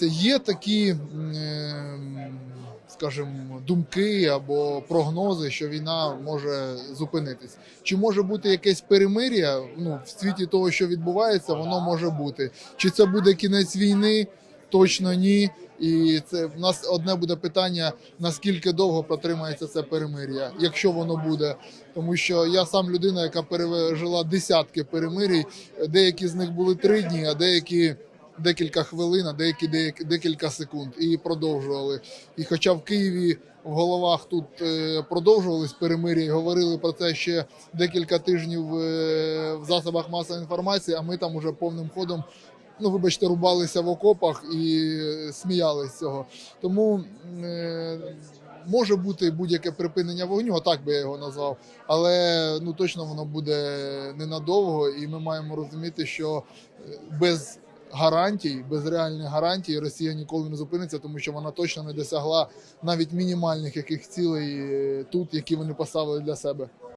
Дивіться, є такі, е, скажімо, думки або прогнози, що війна може зупинитись. Чи може бути якесь перемир'я? Ну, в світі того, що відбувається, воно може бути. Чи це буде кінець війни? Точно ні. І це в нас одне буде питання: наскільки довго протримається це перемир'я, якщо воно буде. Тому що я сам людина, яка пережила десятки перемирій, деякі з них були три дні, а деякі декілька хвилин, а деякі, декілька секунд, і продовжували. І хоча в Києві в головах тут е, продовжувались перемир'я, і говорили про це ще декілька тижнів е, в засобах масової інформації, а ми там уже повним ходом. Ну, вибачте, рубалися в окопах і е, сміялись з цього. Тому е, може бути будь-яке припинення вогню, отак би я його назвав. Але ну точно воно буде ненадовго, і ми маємо розуміти, що без гарантій, без реальних гарантій Росія ніколи не зупиниться, тому що вона точно не досягла навіть мінімальних яких цілей е, тут, які вони поставили для себе.